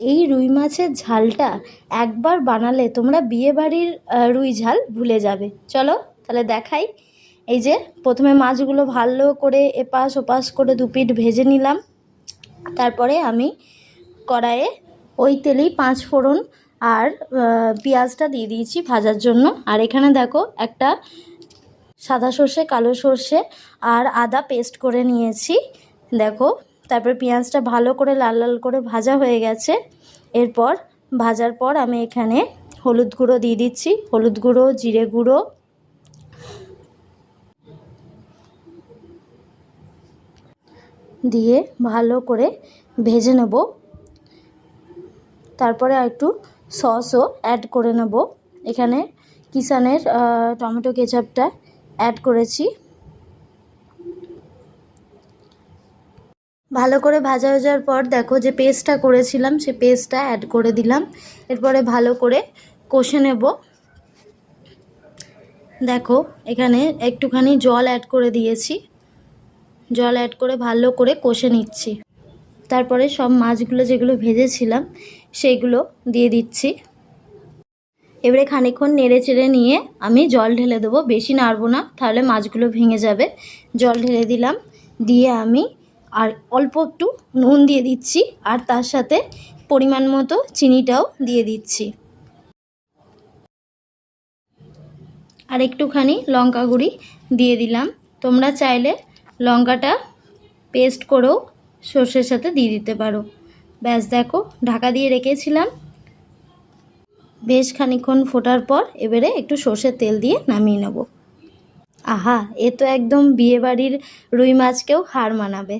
এই রুই মাছের ঝালটা একবার বানালে তোমরা বিয়েবাড়ির রুই ঝাল ভুলে যাবে। চলো, তাহলে দেখাই। এই যে, প্রথমে মাছগুলো ভালো করে এপাশ ওপাশ করে দুপিট ভেজে নিলাম। তারপরে আমি কড়াইয়ে ওই তেলেই পাঁচ ফোড়ন আর পেঁয়াজটা দিয়ে দিয়েছি ভাজার জন্য। আর এখানে দেখো, একটা সাদা সর্ষে, কালো সর্ষে আর আদা পেস্ট করে নিয়েছি। দেখো তারপর পেঁয়াজটা ভালো করে লাল লাল করে ভাজা হয়ে গেছে। এরপর ভাজার পর আমি এখানে হলুদ গুঁড়ো দিয়ে দিচ্ছি। হলুদ গুঁড়ো, জিরে গুঁড়ো। দিয়ে ভালো করে ভেজে নেব। তারপরে একটু সসও অ্যাড করে নেব। এখানে কিষানের টমেটো কেচাপটা অ্যাড করেছি। ভালো করে ভাজা ভাজার পর দেখো যে পেস্টটা করেছিলাম, সে পেস্টটা অ্যাড করে দিলাম। এরপরে ভালো করে কষে নেব। দেখো, এখানে একটুখানি জল অ্যাড করে দিয়েছি। জল অ্যাড করে ভালো করে কষে নিচ্ছি। তারপরে সব মাছগুলো যেগুলো ভেজেছিলাম সেইগুলো দিয়ে দিচ্ছি। এবারে খানিকক্ষণ নেড়ে চেড়ে নিয়ে আমি জল ঢেলে দেবো। বেশি নাড়বো না, তাহলে মাছগুলো ভেঙে যাবে। জল ঢেলে দিলাম। দিয়ে আমি আর অল্প একটু নুন দিয়ে দিচ্ছি আর তার সাথে পরিমাণ মতো চিনিটাও দিয়ে দিচ্ছি। আর একটুখানি লঙ্কা গুঁড়ি দিয়ে দিলাম। তোমরা চাইলে লঙ্কাটা পেস্ট করেও সর্ষের সাথে দিয়ে দিতে পারো। ব্যাস দেখো, ঢাকা দিয়ে রেখেছিলাম। বেশ খানিক্ষণ ফোটার পর এবারে একটু সর্ষের তেল দিয়ে নামিয়ে নেব। আহা, এ তো একদম বিয়েবাড়ির রুই মাছকেও হার মানাবে।